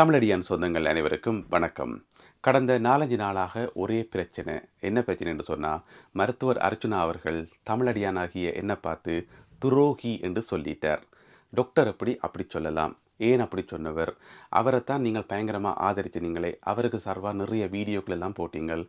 தமிழடியான் சொந்தங்கள் அனைவருக்கும் வணக்கம். கடந்த நாலஞ்சு நாளாக ஒரே பிரச்சனை. என்ன பிரச்சனை என்று சொன்னால் மருத்துவர் அர்ச்சுனா அவர்கள் தமிழடியானாகிய என்னை பார்த்து துரோகி என்று சொல்லிட்டார். டாக்டர் எப்படி அப்படி சொல்லலாம். ஏன் அப்படி சொன்னவர்? அவரைத்தான் நீங்கள் பயங்கரமாக ஆதரிச்சினீங்களே அவருக்கு சார்பாக நிறைய வீடியோக்கள் எல்லாம் போட்டீங்கள்.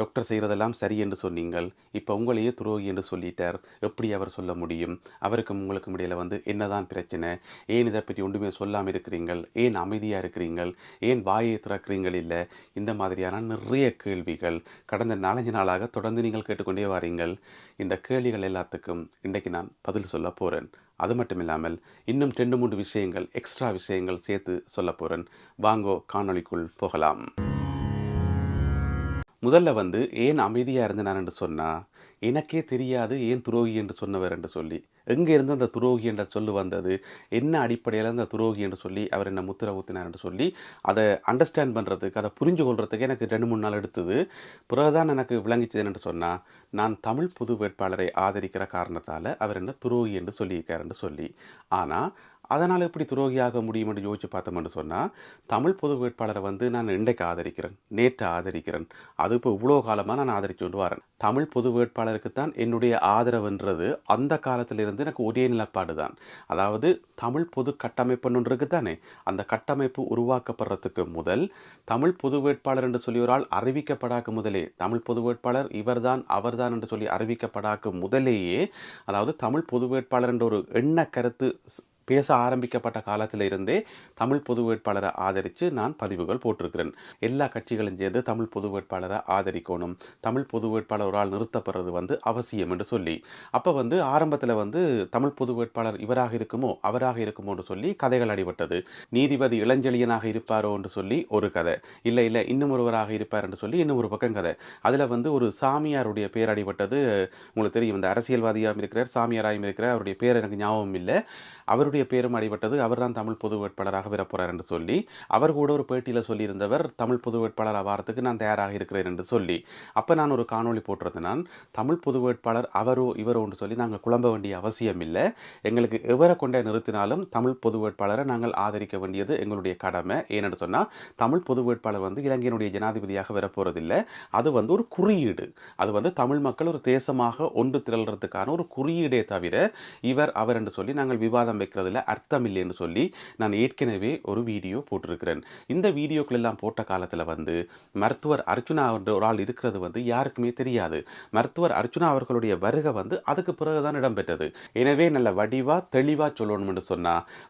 டாக்டர் செய்கிறதெல்லாம் சரி என்று சொன்னீங்கள். இப்போ உங்களையே துரோகி என்று சொல்லிட்டார். எப்படி அவர் சொல்ல முடியும்? அவருக்கும் உங்களுக்கும் இடையில வந்து என்னதான் பிரச்சனை? ஏன் இதை பற்றி ஒன்றுமே சொல்லாமல் இருக்கிறீங்கள்? ஏன் அமைதியாக இருக்கிறீங்கள்? ஏன் வாயை திறக்கிறீங்கள்? இல்லை இந்த மாதிரியான நிறைய கேள்விகள் கடந்த நாலஞ்சு நாளாக தொடர்ந்து நீங்கள் கேட்டுக்கொண்டே வாரீங்கள். இந்த கேள்விகள் எல்லாத்துக்கும் இன்றைக்கு நான் பதில் சொல்ல போகிறேன் அது மட்டும் இல்லாமல் இன்னும் ரெண்டு மூன்று விஷயங்கள் எக்ஸ்ட்ரா விஷயங்கள் சேர்த்து சொல்ல போகிறேன் வாங்கோ காணொளிக்குள் போகலாம். முதல்ல வந்து ஏன் அமைதியாக இருந்தனார் என்று சொன்னால் எனக்கே தெரியாது ஏன் துரோகி என்று சொன்னவர் என்று சொல்லி. எங்கேருந்து அந்த துரோகி என்ற சொல்லு வந்தது? என்ன அடிப்படையில் அந்த துரோகி என்று சொல்லி அவர் என்ன முத்திர ஊத்தினார் என்று சொல்லி அதை அண்டர்ஸ்டாண்ட் பண்ணுறதுக்கு அதை புரிஞ்சு கொள்றதுக்கு எனக்கு ரெண்டு மூணு நாள் எடுத்தது. பிறகுதான் எனக்கு விளங்கிச்சது என்று சொன்னால் நான் தமிழ் புது வேட்பாளரை ஆதரிக்கிற காரணத்தால் அவர் என்ன துரோகி என்று சொல்லியிருக்காருன்னு சொல்லி. ஆனால் அதனால் எப்படி துரோகியாக முடியும் என்று யோசிச்சு பார்த்தோம்னு சொன்னால் தமிழ் பொது வேட்பாளரை வந்து நான் இன்றைக்கு ஆதரிக்கிறேன் நேற்று ஆதரிக்கிறேன். அது இப்போ இவ்வளோ காலமாக நான் ஆதரிச்சு கொண்டு வரேன். தமிழ் பொது வேட்பாளருக்கு தான் என்னுடைய ஆதரவுன்றது அந்த காலத்திலிருந்து எனக்கு ஒரே நிலப்பாடு தான். அதாவது தமிழ் பொது கட்டமைப்புன்னு ஒன்று தானே? அந்த கட்டமைப்பு உருவாக்கப்படுறதுக்கு முதல் தமிழ் பொது வேட்பாளர் என்று சொல்லி ஒரு ஆள் அறிவிக்கப்படாக்கு முதலே தமிழ் பொது வேட்பாளர் இவர்தான் அவர்தான் என்று சொல்லி அறிவிக்கப்படாக்கு முதலேயே அதாவது தமிழ் பொது வேட்பாளர் என்ற ஒரு எண்ண கருத்து பேச ஆரம்பிக்கப்பட்ட காலத்தில் இருந்தே தமிழ் பொது வேட்பாளரை ஆதரித்து நான் பதிவுகள் போட்டிருக்கிறேன். எல்லா கட்சிகளும் சேர்ந்து தமிழ் பொது வேட்பாளரை ஆதரிக்கணும். தமிழ் பொது வேட்பாளர் ஒரு ஆள் நிறுத்தப்படுறது வந்து அவசியம் என்று சொல்லி. அப்போ வந்து ஆரம்பத்தில் வந்து தமிழ் பொது வேட்பாளர் இவராக இருக்குமோ அவராக இருக்குமோ என்று சொல்லி கதைகள் அடிபட்டது. நீதிபதி இளஞ்செழியனாக இருப்பாரோ என்று சொல்லி ஒரு கதை. இல்லை இல்லை இன்னும் ஒருவராக இருப்பார் என்று சொல்லி இன்னும் ஒரு பக்கம் கதை. அதில் வந்து ஒரு சாமியாருடைய பேர் அடிபட்டது. உங்களுக்கு தெரியும் இந்த அரசியல்வாதியாகவும் இருக்கிறார் சாமியாராகவும் இருக்கிறார். அவருடைய பேர் எனக்கு ஞாபகம் இல்லை. அவருடைய பேரும் அடிபட்டது. அவர்தான் தமிழ் பொது வேட்பாளராக விரப்போறார் என்று சொல்லி அவர் கூட ஒரு பேட்டியில் சொல்லியிருந்தவர் தமிழ் பொது வேட்பாளர் ஆவாரத்துக்கு நான் தயாராக இருக்கிறேன் என்று சொல்லி. அப்போ நான் ஒரு காணொளி போட்டிருந்தேன். நான் தமிழ் பொது வேட்பாளர் அவரோ இவரோ என்று சொல்லி நாங்கள் குழம்ப வேண்டிய அவசியம் இல்லை. எங்களுக்கு எவரை கொண்டே நிறுத்தினாலும் தமிழ் பொது வேட்பாளரை நாங்கள் ஆதரிக்க வேண்டியது எங்களுடைய கடமை. ஏனென்று சொன்னால் தமிழ் பொது வேட்பாளர் வந்து இலங்கையினுடைய ஜனாதிபதியாக வரப்போறதில்லை. அது வந்து ஒரு குறியீடு. அது வந்து தமிழ் மக்கள் ஒரு தேசமாக ஒன்று திரள்றதுக்கான ஒரு குறியீடே தவிர இவர் அவர் என்று சொல்லி நாங்கள் விவாதம் வைக்கிறது வைக்கிறதுல அர்த்தம் இல்லைன்னு சொல்லி நான் ஏற்கனவே ஒரு வீடியோ போட்டிருக்கிறேன். இந்த வீடியோக்கள் எல்லாம் போட்ட காலத்தில் வந்து மருத்துவர் அர்ச்சுனா என்ற ஒரு ஆள் இருக்கிறது வந்து யாருக்குமே தெரியாது. மருத்துவர் அர்ச்சுனா அவர்களுடைய வருகை வந்து அதுக்கு பிறகுதான் இடம்பெற்றது. எனவே நல்ல வடிவாக தெளிவாக சொல்லணும் என்று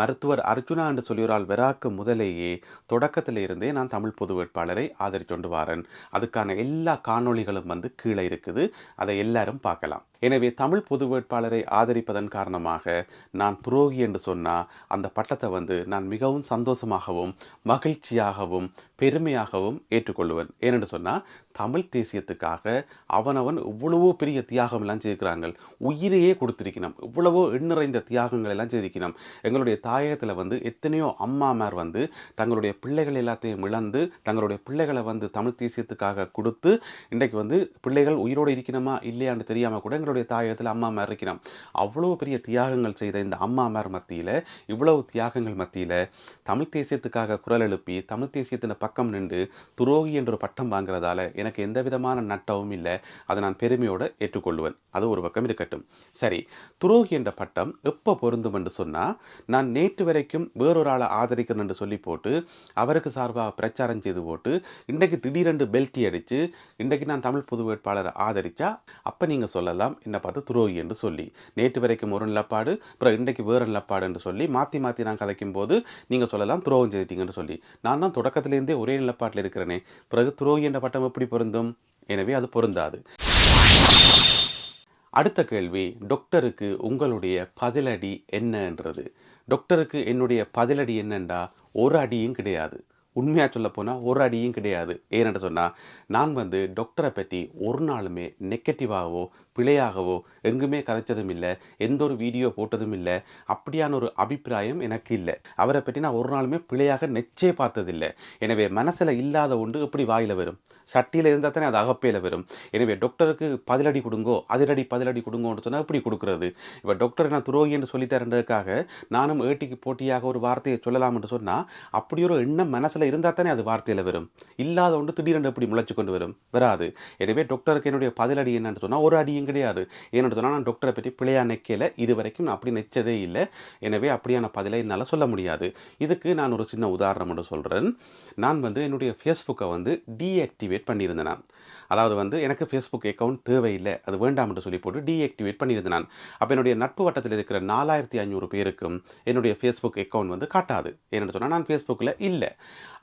மருத்துவர் அர்ச்சுனா என்று சொல்லி ஒரு ஆள் வராக்கு முதலேயே தொடக்கத்தில் இருந்தே நான் தமிழ் பொது வேட்பாளரை ஆதரித்து கொண்டு வரேன். அதுக்கான எல்லா காணொளிகளும் வந்து கீழே இருக்குது. அதை எல்லாரும் பார்க்கலாம். எனவே தமிழ் பொது வேட்பாளரை ஆதரிப்பதன் காரணமாக நான் துரோகி என்று சொன்னால் அந்த பட்டத்தை வந்து நான் மிகவும் சந்தோஷமாகவும் மகிழ்ச்சியாகவும் பெருமையாகவும் ஏற்றுக்கொள்வேன் ஏனென்று சொன்னால் தமிழ் தேசியத்துக்காக அவனவன் இவ்வளவோ பெரிய தியாகம் எல்லாம் செய்திருக்கிறாங்க உயிரையே கொடுத்திருக்கணும். இவ்வளவோ எண்ணிறைந்த தியாகங்கள் எல்லாம் செய்திருக்கணும். எங்களுடைய தாயகத்தில் வந்து எத்தனையோ அம்மாமார் வந்து தங்களுடைய பிள்ளைகள் எல்லாத்தையும் இழந்து தங்களுடைய பிள்ளைகளை வந்து தமிழ் தேசியத்துக்காக கொடுத்து இன்றைக்கு வந்து பிள்ளைகள் உயிரோடு இருக்கணுமா இல்லையான்னு தெரியாமல் கூட எங்களுடைய தாயகத்தில் அம்மாமார் இருக்கணும். அவ்வளோ பெரிய தியாகங்கள் செய்த இந்த அம்மாமார் மத்தியில் இவ்வளவு தியாகங்கள் மத்தியில் தமிழ் தேசியத்துக்காக குரல் எழுப்பி தமிழ் தேசியத்தின் பக்கம் நின்று துரோகி என்ற ஒரு பட்டம் வாங்குறதால எனக்கு எந்த விதமான நட்டமும் இல்லை. அதை நான் பெருமையோடு ஏற்றுக்கொள்வேன் அது ஒரு பக்கம் இருக்கட்டும். சரி துரோகி என்ற பட்டம் எப்போ பொருந்தும் என்று சொன்னால் நான் நேற்று வரைக்கும் வேறொரு ஆளை ஆதரிக்கிறேன் என்று சொல்லி போட்டு அவருக்கு சார்பாக பிரச்சாரம் செய்து போட்டு இன்றைக்கு திடீரென்று பெல்ட்டி அடித்து இன்றைக்கு நான் தமிழ் பொது வேட்பாளரை ஆதரித்தா அப்போ நீங்கள் சொல்லலாம் என்னை பார்த்து துரோகி என்று சொல்லி. நேற்று வரைக்கும் ஒரு நிலப்பாடு அப்புறம் இன்றைக்கு வேறு நிலப்பாடு என்று சொல்லி மாற்றி மாற்றி நான் கதைக்கும் போது நீங்கள் சொல்லலாம் துரோகம் செய்திட்டீங்கன்னு சொல்லி. நான் தான் தொடக்கத்திலேருந்தே ஒரே நிலப்பாட்டில் இருக்கிறேனே. பிறகு துரோகி என்ற பட்டம் எப்படி பொருந்தும்? எனவே அது பொருந்தாது. அடுத்த கேள்வி டாக்டருக்கு உங்களுடைய பதிலடி என்னன்றது. டாக்டருக்கு என்னுடைய பதிலடி என்னண்டா? ஒரு அடியும் கிடையாது. உண்மையாக சொல்ல போனால் ஒரு அடியும் கிடையாது. ஏன்னு சொன்னால் நான் வந்து டாக்டரை பற்றி ஒரு நாளுமே நெகட்டிவாகவோ பிழையாகவோ எங்குமே கதைச்சதும் இல்லை எந்த ஒரு வீடியோ போட்டதும் இல்லை அப்படியான ஒரு அபிப்பிராயம் எனக்கு இல்லை. அவரை பற்றி நான் ஒரு நாளுமே பிழையாக நெச்சே பார்த்ததில்லை. எனவே மனசில் இல்லாத ஒன்று எப்படி வாயில் வரும்? சட்டியில் இருந்தால் தானே அது அகப்பையில் வரும். எனவே டாக்டருக்கு பதிலடி கொடுங்கோ அதிரடி பதிலடி கொடுங்கோன்னு சொன்னால் எப்படி கொடுக்குறது? இப்போ டாக்டர் நான் துரோகி என்று சொல்லிட்டாருன்றதுக்காக நானும் ஏட்டிக்கு போட்டியாக ஒரு வார்த்தையை சொல்லலாம் என்று சொன்னால் அப்படி ஒரு எண்ணம் மனசில் இருந்தால் தானே அது வார்த்தையில் வரும். இல்லாத ஒன்று திடீரென்று எப்படி முளைச்சு கொண்டு வரும்? வராது. எனவே டாக்டருக்கு என்னுடைய பதிலடி என்னன்னு சொன்னால் ஒரு அவசியம் கிடையாது. ஏன்னு சொன்னால் நான் டாக்டரை பற்றி பிழையா நிற்கல இது வரைக்கும் நான் அப்படி நிச்சதே இல்லை. எனவே அப்படியான பதிலை என்னால் சொல்ல முடியாது. இதுக்கு நான் ஒரு சின்ன உதாரணம் ஒன்று சொல்கிறேன் நான் வந்து என்னுடைய ஃபேஸ்புக்கை வந்து டீஆக்டிவேட் பண்ணியிருந்தேன் நான் அதாவது வந்து எனக்கு ஃபேஸ்புக் அக்கௌண்ட் தேவையில்லை. அது வேண்டாம் என்று சொல்லி போட்டு டீஆக்டிவேட் பண்ணியிருந்தேன் நான் அப்போ என்னுடைய நட்பு வட்டத்தில் இருக்கிற நாலாயிரத்தி ஐநூறு பேருக்கும் என்னுடைய ஃபேஸ்புக் அக்கௌண்ட் வந்து காட்டாது. ஏன்னு சொன்னால் நான் ஃபேஸ்புக்கில் இல்லை.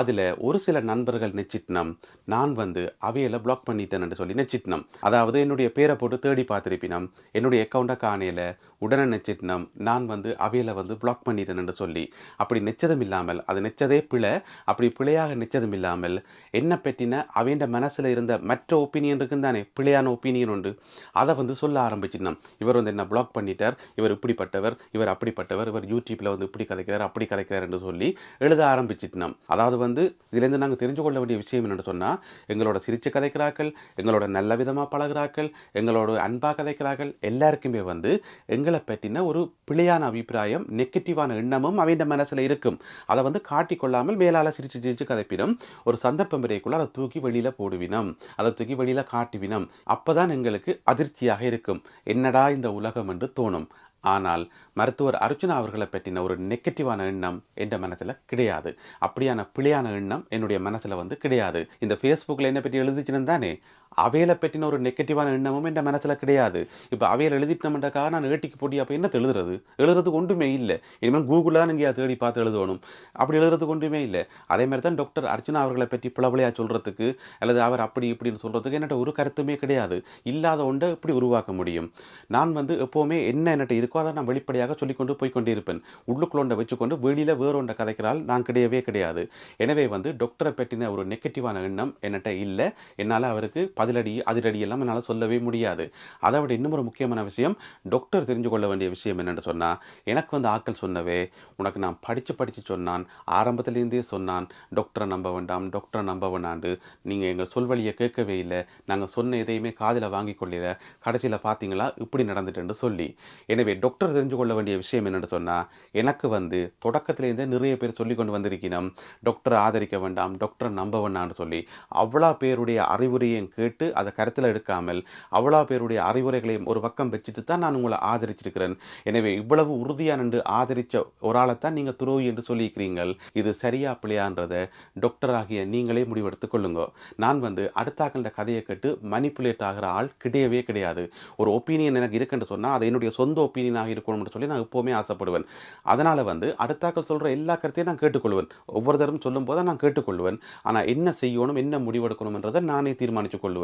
அதில் ஒரு சில நண்பர்கள் நெச்சிட்டினம் நான் வந்து அவையில் பிளாக் பண்ணிட்டேன் சொல்லி நெச்சிட்டினம் அதாவது என்னுடைய பேரை போட்டு தேடி பார்த்துருப்பினம். என்னுடைய அக்கௌண்ட்டை காணையில் உடனே நெச்சிட்னம் நான் வந்து அவையில் வந்து பிளாக் பண்ணிட்டேன் சொல்லி அப்படி நெச்சதும் இல்லாமல் அது நெச்சதே பிழை அப்படி பிழையாக நெச்சதும் இல்லாமல் என்ன பற்றின அவன் மனசில் இருந்த மற்ற ஒப்பீனியன் இருக்குன்னு தானே பிழையான ஒப்பீனியன் உண்டு. அதை வந்து சொல்ல ஆரம்பிச்சிடணும் இவர் வந்து என்ன பிளாக் பண்ணிட்டார் இவர் இப்படிப்பட்டவர் இவர் அப்படிப்பட்டவர் இவர் யூடியூப்பில் வந்து இப்படி கதைக்கிறார் அப்படி கதைக்கிறார் என்று சொல்லி எழுத ஆரம்பிச்சிட்டோம் அதாவது வந்து இதுலேருந்து நாங்கள் தெரிஞ்சு கொள்ள வேண்டிய விஷயம் என்னென்னு சொன்னால் எங்களோட சிரிச்சு கதைக்கிறார்கள் எங்களோட நல்ல விதமாக பழகிறார்கள் எங்களோட அன்பாக கதைக்கிறார்கள் எல்லாருக்குமே வந்து எங்கள் பற்றின ஒரு பிழையான அபிப்பிராயம் நெகட்டிவான எண்ணமும் அவைண்ட மனசில் இருக்கும். அதை வந்து காட்டிக்கொள்ளாமல் மேலால் சிரிச்சு சிரிச்சு கதைப்பினும் ஒரு சந்தர்ப்பம் வரைக்குள்ள அதை தூக்கி வெளியில் போடுவினம். அதை தூக்கி வெளியில் காட்டுவினம். அப்போ தான் எங்களுக்கு அதிர்ச்சியாக இருக்கும். என்னடா இந்த உலகம் என்று தோணும். ஆனால் மருத்துவர் அர்ச்சனா அவர்களை பற்றின ஒரு நெகட்டிவான எண்ணம் என்ற மனசில் கிடையாது. அப்படியான பிழையான எண்ணம் என்னுடைய மனசில் வந்து கிடையாது. இந்த ஃபேஸ்புக்கில் என்ன பற்றி எழுதிச்சுன்னு தானே அவையில பற்றின ஒரு நெகட்டிவான எண்ணமும் என் மனசில் கிடையாது. இப்போ அவையில் எழுதிட்டோம்ன்றக்காக நான் ஏட்டிக்கு போட்டி அப்போ என்ன எழுதுறது எழுதுறதுக்கு ஒன்றுமே இல்லை. இனிமேல் கூகுளில் தான் நீங்கள் தேடி பார்த்து எழுதணும். அப்படி எழுதுறதுக்கு ஒன்றுமே இல்லை. அதே மாதிரி தான் டாக்டர் அர்ச்சனா அவர்களை பற்றி பிளவலையாக சொல்கிறதுக்கு அல்லது அவர் அப்படி இப்படின்னு சொல்கிறதுக்கு என்னட்ட ஒரு கருத்துமே கிடையாது. இல்லாத ஒன்றை இப்படி உருவாக்க முடியும்? நான் வந்து எப்போவுமே என்ன என்னட்ட இருக்கோ அதை நான் வெளிப்படையாக சொல்லிக்கொண்டு போய்கொண்டே இருப்பேன் உள்ளுக்குள்ளொண்டை வச்சுக்கொண்டு வெளியில் வேறொன்றை கதைக்கிறால் நான் கிடையவே கிடையாது. எனவே வந்து டாக்டரை பற்றின ஒரு நெகட்டிவான எண்ணம் என்னட்ட இல்லை. என்னால் அவருக்கு பதிலடி அதிரடி எல்லாம் என்னால் சொல்லவே முடியாது. அதை விட இன்னும் ஒரு முக்கியமான விஷயம் டாக்டர் தெரிஞ்சு கொள்ள வேண்டிய விஷயம் என்னென்னு சொன்னால் எனக்கு வந்து ஆக்கள் சொன்னவே உனக்கு நான் படித்து படித்து சொன்னான் ஆரம்பத்துலேருந்தே சொன்னான் டாக்டரை நம்ப வேண்டாம் டாக்டரை நம்ப வேண்டாண்டு நீங்கள் எங்கள் சொல்வழியை கேட்கவே இல்லை நாங்கள் சொன்ன எதையுமே காதில் வாங்கி கொள்ளல கடைசியில் பார்த்தீங்களா இப்படி நடந்துட்டுன்னு சொல்லி. எனவே டாக்டர் தெரிஞ்சு கொள்ள வேண்டிய விஷயம் என்னென்னு சொன்னால் எனக்கு வந்து தொடக்கத்திலேருந்தே நிறைய பேர் சொல்லி கொண்டு வந்திருக்கணும் டாக்டரை ஆதரிக்க வேண்டாம் டாக்டரை நம்ப வேண்டாம்னு சொல்லி அவ்வளோ பேருடைய அறிவுரையும் கேட்டு அதை கருத்தில் எடுக்காமல் அவ்வளோ பேருடைய அறிவுரைகளையும் ஒரு பக்கம் வச்சுட்டு தான் நான் உங்களை ஆதரிச்சிருக்கிறேன். எனவே இவ்வளவு உறுதியாக நின்று ஆதரித்த ஒரு ஆளைத்தான் நீங்கள் துரோகி என்று சொல்லியிருக்கிறீங்கள் இது சரியா பிள்ளையான்றதை டாக்டர் ஆகிய நீங்களே முடிவெடுத்துக் கொள்ளுங்க. நான் வந்து அடுத்தாக்கின்ற கதையை கேட்டு மணிப்புலேட் ஆகிற ஆள் கிடையவே கிடையாது. ஒரு ஒப்பீனியன் எனக்கு இருக்குன்னு சொன்னால் அது என்னுடைய சொந்த ஒப்பீனியனாக இருக்கணும்னு சொல்லி நான் எப்போவுமே ஆசைப்படுவேன். அதனால் வந்து அடுத்தாக்கள் சொல்கிற எல்லா கருத்தையும் நான் கேட்டுக்கொள்வேன். ஒவ்வொரு சொல்லும் போது நான் கேட்டுக்கொள்வேன். ஆனால் என்ன செய்யணும் என்ன முடிவெடுக்கணும்ன்றதை நானே தீர்மானித்துக் கொள்வேன்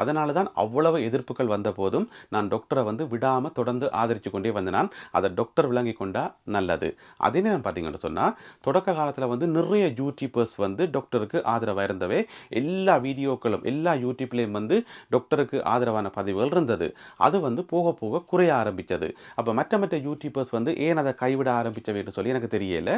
அதனால தான் அவ்வளவு எதிர்ப்புகள் வந்த போதும் நான் டாக்டரை வந்து விடாமல் தொடர்ந்து ஆதரித்து கொண்டே வந்தேன் நான் அதை டாக்டர் விளங்கி கொண்டா நல்லது. அதே நேரம் பார்த்தீங்கன்னு சொன்னால் தொடக்க காலத்தில் வந்து நிறைய யூடியூபர்ஸ் வந்து டாக்டருக்கு ஆதரவாக இருந்தவை எல்லா வீடியோக்களும் எல்லா யூடியூப்லேயும் வந்து டாக்டருக்கு ஆதரவான பதிவுகள் இருந்தது. அது வந்து போக போக குறைய ஆரம்பித்தது அப்போ மற்ற மற்ற யூடியூபர்ஸ் வந்து ஏன் அதை கைவிட ஆரம்பித்தவைன்னு சொல்லி எனக்கு தெரியல.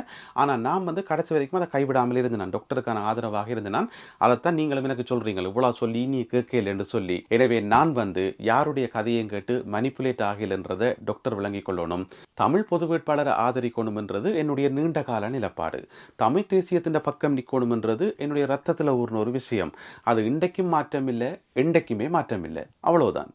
ஆனால் நான் வந்து கடைசி வரைக்கும் அதை கைவிடாமல் இருந்தேன். நான் டாக்டருக்கான ஆதரவாக இருந்தேன் நான் அதைத்தான் நீங்களும் எனக்கு சொல்கிறீங்க இவ்வளோ சொல்லி நீ கேட்கல என்று சொல்லி. எனவே நான் வந்து யாருடைய கதையும் கேட்டு மணிப்புலேட் ஆகலன்றதை டாக்டர் விளங்கிக் கொள்ளணும். தமிழ் பொது வேட்பாளரை ஆதரிக்கணும் என்றது என்னுடைய நீண்ட கால நிலப்பாடு. தமிழ் தேசியத்தின் பக்கம் நிற்கணும் என்றது என்னுடைய ரத்தத்தில் ஊர்ன ஒரு விஷயம். அது இன்றைக்கும் மாற்றம் இல்லை என்றைக்குமே மாற்றம் இல்லை அவ்வளவுதான்.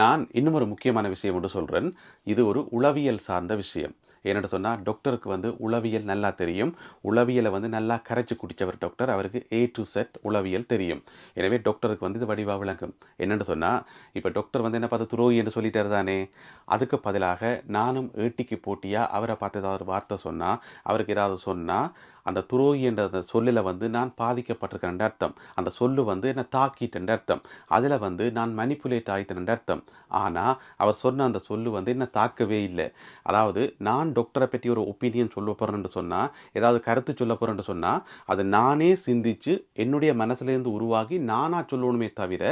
நான் இன்னும் ஒரு முக்கியமான விஷயம் ஒன்று சொல்கிறேன் இது ஒரு உளவியல் சார்ந்த விஷயம். என்னென்னு சொன்னால் டாக்டருக்கு வந்து உளவியல் நல்லா தெரியும். உளவியலை வந்து நல்லா கரைச்சி குடித்தவர் டாக்டர். அவருக்கு ஏ டு செட் உளவியல் தெரியும். எனவே டாக்டருக்கு வந்து இது வடிவாக விளங்கும். என்னென்னு சொன்னால் இப்போ டாக்டர் வந்து என்ன பார்த்து துரோகி என்று சொல்லிட்டார் தானே? அதுக்கு பதிலாக நானும் ஏட்டிக்கு போட்டியாக அவரை பார்த்து ஏதாவது ஒரு வார்த்தை சொன்னால் அவருக்கு ஏதாவது சொன்னால் அந்த துரோகி என்ற அந்த சொல்லில் வந்து நான் பாதிக்கப்பட்டிருக்கேன் அர்த்தம். அந்த சொல்லு வந்து என்னை தாக்கிட்டேன் அர்த்தம். அதில் வந்து நான் மனிப்புலேட் ஆகிட்டேன் அர்த்தம். ஆனால் அவர் சொன்ன அந்த சொல்லு வந்து என்னை தாக்கவே இல்லை. அதாவது நான் டாக்டரை பற்றி ஒரு ஒப்பீனியன் சொல்ல போகிறேன்னு சொன்னால் ஏதாவது கருத்து சொல்ல போகிறேன்னு சொன்னால் அது நானே சிந்திச்சு என்னுடைய மனசுலேருந்து உருவாகி நானாக சொல்லணுமே தவிர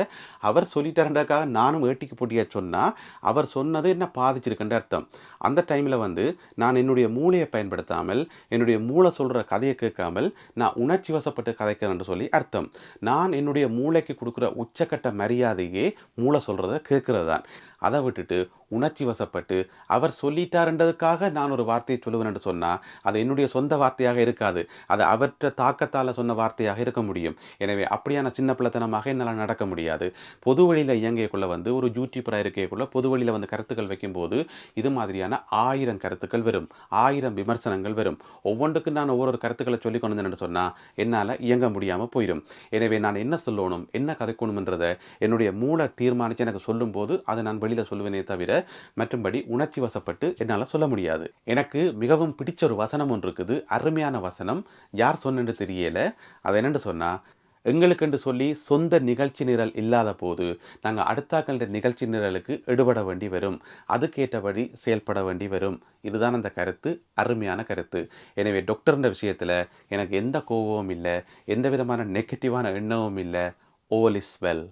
அவர் சொல்லிட்டாருன்றக்காக நானும் ஏட்டிக்கு போட்டியாக சொன்னால் அவர் சொன்னது என்ன பாதிச்சிருக்குன்ற அர்த்தம். அந்த டைமில் வந்து நான் என்னுடைய மூளையை பயன்படுத்தாமல் என்னுடைய மூளை சொல்கிற கதையை கேட்காமல் நான் உணர்ச்சி வசப்பட்டு கதைக்கிறேன்னு சொல்லி அர்த்தம். நான் என்னுடைய மூளைக்கு கொடுக்குற உச்சக்கட்ட மரியாதையே மூளை சொல்கிறத கேட்குறது தான் அதை விட்டுட்டு உணர்ச்சி வசப்பட்டு அவர் சொல்லிட்டாருன்றதுக்காக நான் ஒரு வார்த்தையை சொல்லுவேன் என்று சொன்னால் அது என்னுடைய சொந்த வார்த்தையாக இருக்காது. அது அவற்ற தாக்கத்தால் சொன்ன வார்த்தையாக இருக்க முடியும். எனவே அப்படியான சின்ன பிள்ளைத்தனமாக என்னால் நடக்க முடியாது. பொது வழியில் இயங்கியக்குள்ள வந்து ஒரு யூடியூப்பராக இருக்கக்குள்ள பொது வழியில் வந்து கருத்துக்கள் வைக்கும்போது இது மாதிரியான ஆயிரம் கருத்துக்கள் வரும். ஆயிரம் விமர்சனங்கள் வரும். ஒவ்வொன்றுக்கும் நான் ஒவ்வொரு கருத்துக்களை சொல்லி கொண்டு வந்தேன் சொன்னால் என்னால் இயங்க முடியாமல் போயிடும் எனவே நான் என்ன சொல்லணும் என்ன கதைக்கணும்ன்றதை என்னுடைய மூளை தீர்மானித்து எனக்கு சொல்லும்போது அதை நான் வெளியில் சொல்லுவேனே தவிர மற்றும்படி உணர்ச்சி வசப்பட்டு என்னால் சொல்ல முடியாது. எனக்கு மிகவும் பிடிச்ச ஒரு வசனம் ஒன்று இருக்குது. அருமையான வசனம். யார் சொன்னு தெரியல. அதை என்னென்னு சொன்னால் எங்களுக்கென்று சொல்லி சொந்த நிகழ்ச்சி நிரல் இல்லாத போது நாங்கள் அடுத்தாக்கள நிகழ்ச்சி நிரலுக்கு எடுபட வேண்டி வரும். அதுக்கேற்றபடி செயல்பட வேண்டி வரும். இதுதான் அந்த கருத்து. அருமையான கருத்து. எனவே டாக்டர்ன்ற விஷயத்தில் எனக்கு எந்த கோபமும் இல்லை. எந்த விதமான நெகட்டிவான எண்ணமும் இல்லை. ஓல் இஸ் வெல்